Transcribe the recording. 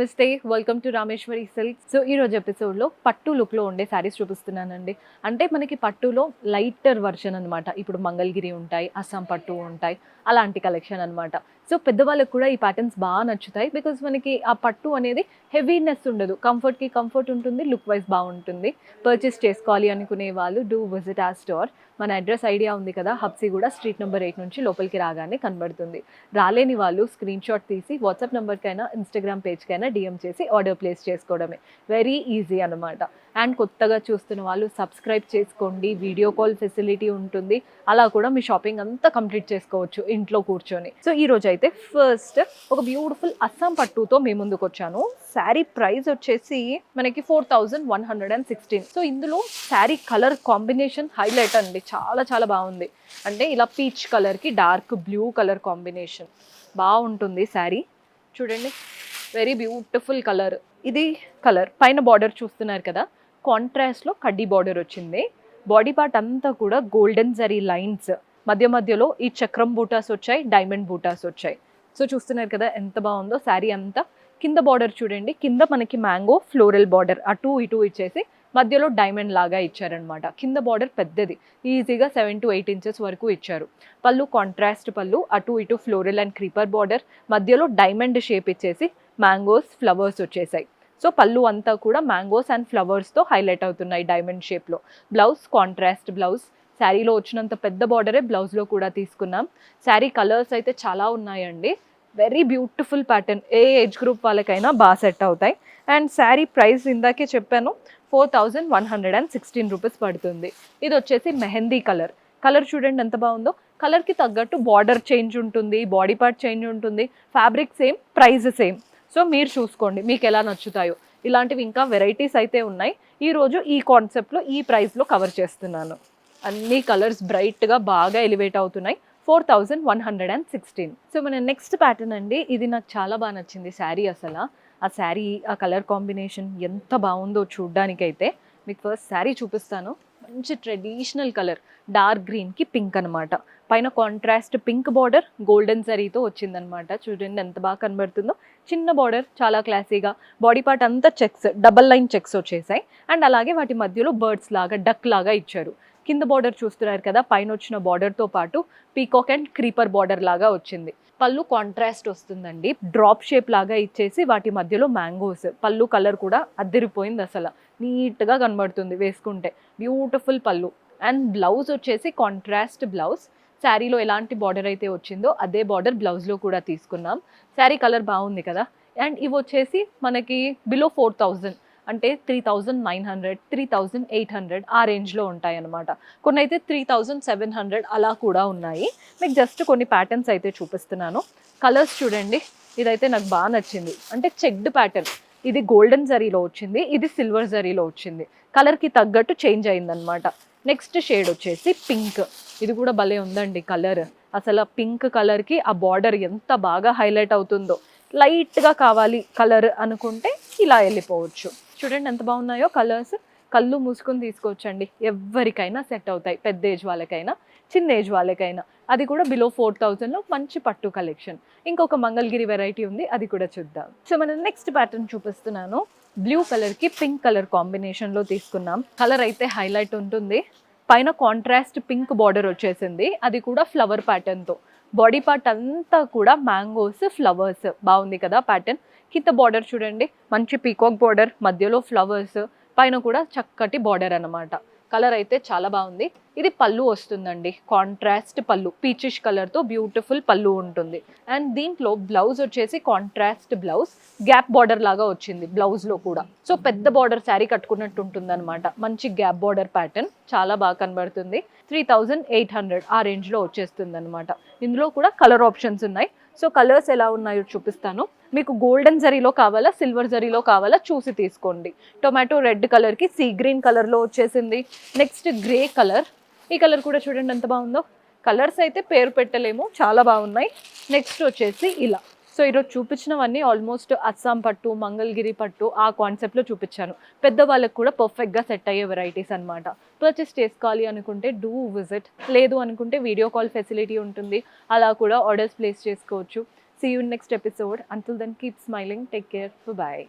నమస్తే welcome to Rameswari silk so ఈ రోజు ఎపిసోడ్ పట్టు లుక్లో ఉండే శారీస్ చూపిస్తున్నానండి. అంటే మనకి పట్టులో లైటర్ వర్షన్ అనమాట ఇప్పుడు మంగళగిరి ఉంటాయి అస్సాం పట్టు ఉంటాయి అలాంటి కలెక్షన్ అనమాట సో పెద్దవాళ్ళకి కూడా ఈ ప్యాటర్న్స్ బాగా నచ్చుతాయి బికాస్ మనకి ఆ పట్టు అనేది హెవీనెస్ ఉండదు. కంఫర్ట్కి కంఫర్ట్ ఉంటుంది లుక్ వైజ్ బాగుంటుంది. పర్చేస్ చేసుకోవాలి అనుకునే వాళ్ళు డూ విజిట్ ఆ స్టోర్ మన అడ్రస్ ఐడియా ఉంది కదా హబ్సిగూడ స్ట్రీట్ నెంబర్ ఎయిట్ నుంచి లోపలికి రాగానే కనబడుతుంది. రాలేని వాళ్ళు స్క్రీన్ షాట్ తీసి వాట్సాప్ నెంబర్కైనా ఇన్స్టాగ్రామ్ పేజ్కైనా డిఎం చేసి ఆర్డర్ ప్లేస్ చేసుకోవడమే. వెరీ ఈజీ అనమాట అండ్ కొత్తగా చూస్తున్న వాళ్ళు సబ్స్క్రైబ్ చేసుకోండి. వీడియో కాల్ ఫెసిలిటీ ఉంటుంది. అలా కూడా మీ షాపింగ్ అంతా కంప్లీట్ చేసుకోవచ్చు ఇంట్లో కూర్చొని. సో ఈ రోజు అయితే ఫస్ట్ ఒక బ్యూటిఫుల్ అస్సాం పట్టుతో మీ ముందుకు వచ్చాను. శారీ ప్రైస్ వచ్చేసి మనకి four thousand one hundred and sixteen. So ఇందులో శారీ కలర్ కాంబినేషన్ హైలైట్ అండి. చాలా చాలా బాగుంది. అంటే ఇలా పీచ్ కలర్కి డార్క్ బ్లూ కలర్ కాంబినేషన్. బాగుంటుంది శారీ. చూడండి. Very beautiful colour. ఇది కలర్. పైన బార్డర్ చూస్తున్నారు కదా? కాంట్రాస్ట్లో కడ్డీ బార్డర్ వచ్చింది. బాడీ పార్ట్ అంతా కూడా గోల్డెన్ జరీ లైన్స్ మధ్య మధ్యలో ఈ చక్రం బూటాస్ వచ్చాయి డైమండ్ బూటాస్ వచ్చాయి. సో చూస్తున్నారు కదా ఎంత బాగుందో శారీ అంతా. కింద బార్డర్ చూడండి. కింద మనకి మ్యాంగో ఫ్లోరల్ బార్డర్ అటు ఇటు ఇచ్చేసి మధ్యలో డైమండ్ లాగా ఇచ్చారనమాట కింద బార్డర్ పెద్దది. ఈజీగా సెవెన్ టు ఎయిట్ ఇంచెస్ వరకు ఇచ్చారు. పళ్ళు కాంట్రాస్ట్ పళ్ళు అటు ఇటు ఫ్లోరల్ అండ్ క్రీపర్ బార్డర్ మధ్యలో డైమండ్ షేప్ ఇచ్చేసి మ్యాంగోస్ ఫ్లవర్స్ వచ్చేసాయి. సో పళ్ళు అంతా కూడా మ్యాంగోస్ అండ్ ఫ్లవర్స్తో హైలైట్ అవుతున్నాయి డైమండ్ షేప్లో బ్లౌజ్ కాంట్రాస్ట్ బ్లౌజ్. శారీలో వచ్చినంత పెద్ద బార్డరే బ్లౌజ్లో కూడా తీసుకున్నాం. శారీ కలర్స్ అయితే చాలా ఉన్నాయండి. వెరీ బ్యూటిఫుల్ ప్యాటర్న్ ఏ ఏజ్ గ్రూప్ వాళ్ళకైనా బాగా సెట్ అవుతాయి. అండ్ శారీ ప్రైస్ ఇందాకే చెప్పాను. Four thousand one hundred and sixteen rupees పడుతుంది. ఇది వచ్చేసి మెహందీ కలర్. కలర్ చూడండి ఎంత బాగుందో. కలర్కి తగ్గట్టు బార్డర్ చేంజ్ ఉంటుంది బాడీ పార్ట్ చేంజ్ ఉంటుంది. Fabric same price same so మీరు చూసుకోండి మీకు ఎలా నచ్చుతాయో. ఇలాంటివి ఇంకా వెరైటీస్ అయితే ఉన్నాయి. ఈరోజు ఈ కాన్సెప్ట్లో ఈ ప్రైస్లో కవర్ చేస్తున్నాను. అన్ని కలర్స్ బ్రైట్గా బాగా ఎలివేట్ అవుతున్నాయి. Four thousand one hundred and sixteen. So మన నెక్స్ట్ ప్యాటర్న్ అండి ఇది నాకు చాలా బాగా నచ్చింది శారీ అసలు. ఆ శారీ ఆ కలర్ కాంబినేషన్ ఎంత బాగుందో చూడ్డానికైతే. మీకు ఫస్ట్ శారీ చూపిస్తాను. మంచి ట్రెడిషనల్ కలర్ డార్క్ గ్రీన్కి పింక్ అనమాట పైన కాంట్రాస్ట్ పింక్ బార్డర్ గోల్డెన్ జరీతో వచ్చిందనమాట చూడండి ఎంత బాగా కనబడుతుందో. చిన్న బార్డర్ చాలా క్లాసీగా. బాడీ పార్ట్ అంతా చెక్స్ డబల్ లైన్ చెక్స్ వచ్చేసాయి. అండ్ అలాగే వాటి మధ్యలో బర్డ్స్ లాగా డక్ లాగా ఇచ్చారు. కింద బార్డర్ చూస్తున్నారు కదా పైన వచ్చిన బార్డర్తో పాటు పీకాక్ అండ్ క్రీపర్ బార్డర్ లాగా వచ్చింది. పళ్ళు కాంట్రాస్ట్ వస్తుందండి. డ్రాప్ షేప్ లాగా ఇచ్చేసి వాటి మధ్యలో మ్యాంగోస్ పళ్ళు కలర్ కూడా అద్దరిపోయింది అసలు. నీట్గా కనబడుతుంది వేసుకుంటే. బ్యూటిఫుల్ పళ్ళు. అండ్ బ్లౌజ్ వచ్చేసి కాంట్రాస్ట్ బ్లౌజ్ శారీలో ఎలాంటి బార్డర్ అయితే వచ్చిందో అదే బార్డర్ బ్లౌజ్లో కూడా తీసుకున్నాం. శారీ కలర్ బాగుంది కదా. అండ్ ఇవి వచ్చేసి మనకి బిలో ఫోర్ థౌజండ్ అంటే three thousand nine hundred three thousand eight hundred ఆ రేంజ్లో ఉంటాయి అనమాట కొన్ని అయితే త్రీ థౌజండ్ సెవెన్ హండ్రెడ్ అలా కూడా ఉన్నాయి. మీకు జస్ట్ కొన్ని ప్యాటర్న్స్ అయితే చూపిస్తున్నాను. కలర్స్ చూడండి. ఇదైతే నాకు బాగా నచ్చింది. అంటే చెక్డ్ ప్యాటర్న్ ఇది గోల్డెన్ జరీలో వచ్చింది ఇది సిల్వర్ జరీలో వచ్చింది. కలర్కి తగ్గట్టు చేంజ్ అయిందనమాట నెక్స్ట్ షేడ్ వచ్చేసి పింక్ ఇది కూడా భలే ఉందండి కలర్ అసలు పింక్ కలర్కి ఆ బార్డర్ ఎంత బాగా హైలైట్ అవుతుందో. లైట్గా కావాలి కలర్ అనుకుంటే ఇలా వెళ్ళిపోవచ్చు. చూడండి ఎంత బాగున్నాయో కలర్స్ కళ్ళు మూసుకొని తీసుకోవచ్చండి. ఎవరికైనా సెట్ అవుతాయి. పెద్ద ఏజ్ వాళ్ళకైనా చిన్న ఏజ్ వాళ్ళకైనా. అది కూడా బిలో ఫోర్ థౌజండ్లో మంచి పట్టు కలెక్షన్ ఇంకొక మంగళగిరి వెరైటీ ఉంది అది కూడా చూద్దాం. సో మనం నెక్స్ట్ ప్యాటర్న్ చూపిస్తున్నాను. బ్లూ కలర్కి పింక్ కలర్ కాంబినేషన్లో తీసుకున్నాం. కలర్ అయితే హైలైట్ ఉంటుంది. పైన కాంట్రాస్ట్ పింక్ బార్డర్ వచ్చేసింది. అది కూడా ఫ్లవర్ ప్యాటర్న్తో బాడీ పార్ట్ అంతా కూడా మ్యాంగోస్ ఫ్లవర్స్ బాగుంది కదా ప్యాటర్న్ కింద బార్డర్ చూడండి. మంచి పీకాక్ బార్డర్ మధ్యలో ఫ్లవర్స్ పైన కూడా చక్కటి బార్డర్ అనమాట కలర్ అయితే చాలా బాగుంది. ఇది పళ్ళు వస్తుందండి. కాంట్రాస్ట్ పళ్ళు. పీచిష్ కలర్తో బ్యూటిఫుల్ పళ్ళు ఉంటుంది. అండ్ దీంట్లో బ్లౌజ్ వచ్చేసి కాంట్రాస్ట్ బ్లౌజ్ గ్యాప్ బార్డర్ లాగా వచ్చింది బ్లౌజ్లో కూడా. సో పెద్ద బార్డర్ శారీ కట్టుకున్నట్టు ఉంటుంది అనమాట మంచి గ్యాప్ బార్డర్ ప్యాటర్న్ చాలా బాగా కనబడుతుంది. త్రీ థౌజండ్ ఎయిట్ హండ్రెడ్ ఆ రేంజ్లో వచ్చేస్తుంది అనమాట ఇందులో కూడా కలర్ ఆప్షన్స్ ఉన్నాయి. సో కలర్స్ ఎలా ఉన్నాయో చూపిస్తాను. మీకు గోల్డెన్ జరీలో కావాలా సిల్వర్ జరీలో కావాలా చూసి తీసుకోండి. టొమాటో రెడ్ కలర్కి సీ గ్రీన్ కలర్లో వచ్చేసింది. Next grey colour. ఈ కలర్ కూడా చూడండి ఎంత బాగుందో. కలర్స్ అయితే పేరు పెట్టలేము చాలా బాగున్నాయి. నెక్స్ట్ వచ్చేసి ఇలా. సో ఈరోజు చూపించినవన్నీ ఆల్మోస్ట్ అస్సాం పట్టు మంగళగిరి పట్టు ఆ కాన్సెప్ట్లో చూపించాను. పెద్దవాళ్ళకి కూడా పర్ఫెక్ట్గా సెట్ అయ్యే వెరైటీస్ అనమాట పర్చేస్ చేసుకోవాలి అనుకుంటే డూ విజిట్ లేదు అనుకుంటే వీడియో కాల్ ఫెసిలిటీ ఉంటుంది. అలా కూడా ఆర్డర్స్ ప్లేస్ చేసుకోవచ్చు. See you next episode until then keep smiling take care bye